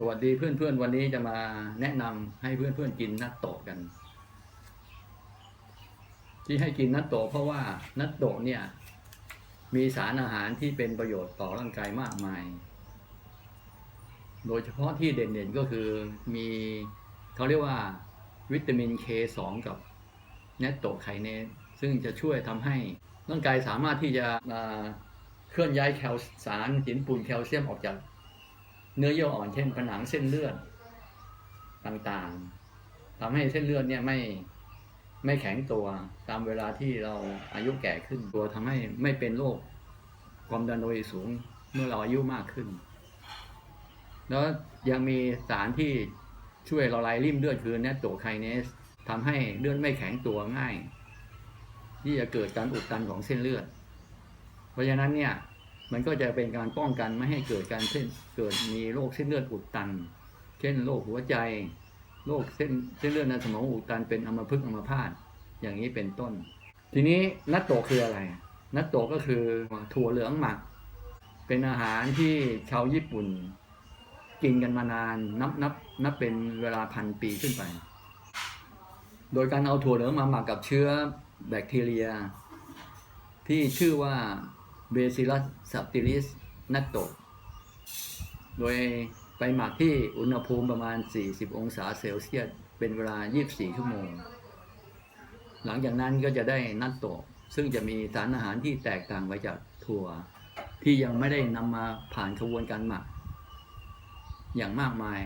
สวัสดีเพื่อนๆ วันนี้จะมาแนะนำให้เพื่อนๆกินนัตโตะกัน ที่ให้กินนัตโตะเพราะว่านัตโตะเนี่ย มีสารอาหารที่เป็นประโยชน์ต่อร่างกายมากมาย โดยเฉพาะที่เด่นๆก็คือมีเขาเรียกว่าวิตามิน K2 กับเนตโตไคเนสซึ่งจะช่วยทำให้ร่างกายสามารถที่จะมาเคลื่อนย้ายแคลสารหินปูนแคลเซียมออกจาก เนื้อเยื่ออ่อนเช่นผนังเส้นเลือดต่างๆทำให้เส้นเลือดเนี่ยไม่ไม่แข็งตัวตามเวลาที่เราอายุแก่ขึ้นตัวทำให้ไม่เป็นโรคความดันโลหิตสูงเมื่อเราอายุมากขึ้น แล้วยังมีสารที่ช่วยละลายริ่มเลือดคือเนตโตไคเนสทำให้เลือดไม่แข็งตัวง่าย ที่จะเกิดการอุดตันของเส้นเลือด เพราะฉะนั้นเนี่ย มันก็จะเป็นการป้องกันไม่ให้เกิดการเส้นเกิดมีโรคเส้นเลือดอุดตัน เช่นโรคหัวใจโรคเส้นเส้นเลือดในสมองอุดตันเป็นอัมพฤกษ์อัมพาตอย่างนี้เป็นต้น ทีนี้นัตโตะคืออะไร นัตโตะก็คือถั่วเหลืองหมัก เป็นอาหารที่ชาวญี่ปุ่น กินกันมานานนับนับนับเป็นเวลาพันปีขึ้นไป โดยการเอาถั่วเหลืองมาหมักกับเชื้อแบคทีเรีย ที่ชื่อว่า Bacillus subtilis natto โดยไปหมักที่อุณหภูมิประมาณ 40 องศาเซลเซียส เป็นเวลา 24 ชั่วโมง หลังจากนั้นก็จะได้นัตโตซึ่งจะมีสารอาหารที่แตกต่างไปจากถั่ว ที่ยังไม่ได้นำมาผ่านกระบวนการหมัก อย่างมากมาย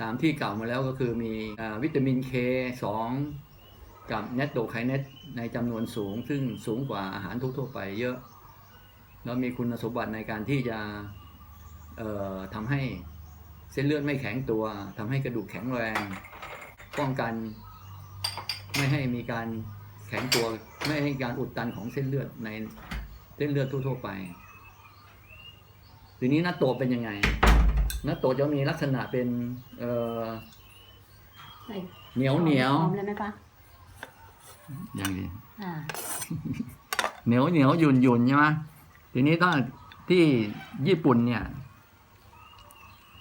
ตามที่กล่าวมาแล้วก็คือมีอวิตามิน K2 กับเนตโตไคเนตในจำนวนสูง ซึ่งสูงกว่าอาหารทั่วๆไปเยอะ แล้วมีคุณสมบัติในการที่จะเอ่อทำให้เส้นเลือดไม่แข็งตัวทำให้กระดูกแข็งแรง ป้องกันไม่ให้มีการแข็งตัวไม่ให้การอุดตันของเส้นเลือดในเส้นเลือดทั่วๆไป ทีนี้นัตโตเป็นยังไงนัตโตจะมีลักษณะเป็นเอ่อใส่เหนียวเหนียวหอมเลยไหมคะ อย่างนี้อ่าเหนียวเหนียวหยุ่นหยุ่นใช่ไหมทีนี้ต้องที่ญี่ปุ่นเนี่ย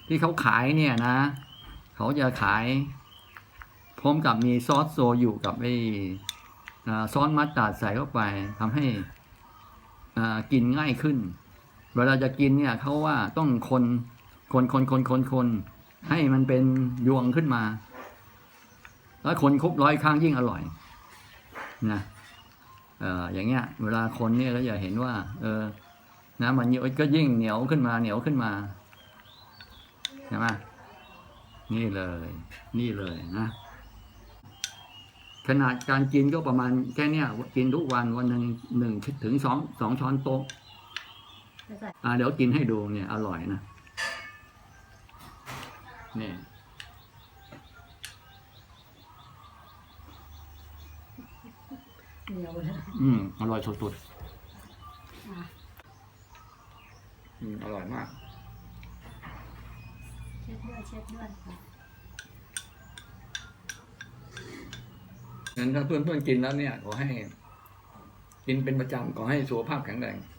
ที่เขาขายเนี่ยนะ เขาจะขาย พร้อมกับมีซอสโซยุกับไอ้อ่าซอสมัสตาร์ดใส่เข้าไปทำให้อ่ากินง่ายขึ้น เวลาจะกินเนี่ยเขาว่าต้องคนคนคนคนคนคนให้มันเป็นยวงขึ้นมา แล้วคนครบร้อยครั้งยิ่งอร่อย นะเอ่ออย่างเงี้ย เวลาคนเนี่ยก็จะเห็นว่า เออนะมันก็ยิ่งเหนียวขึ้นมาเหนียวขึ้นมาใช่ไหมนี่เลย นี่เลยนะ ขนาดการกินก็ประมาณแค่เนี้ยกินทุกวันวันหนึ่งหนึ่งถึงสองสองช้อนโต๊ะจะใส่อ่าเดี๋ยวกินให้ดูเนี่ย อร่อยนะนี่ เหนียวเลยอืมอร่อยสุดอ่าๆอืมอร่อยมาก เช็ดด้วยเช็ดด้วยค่ะงั้นถ้าเพื่อนๆกินแล้วเนี่ยขอให้ กินเป็นประจำขอให้สุขภาพแข็งแรงค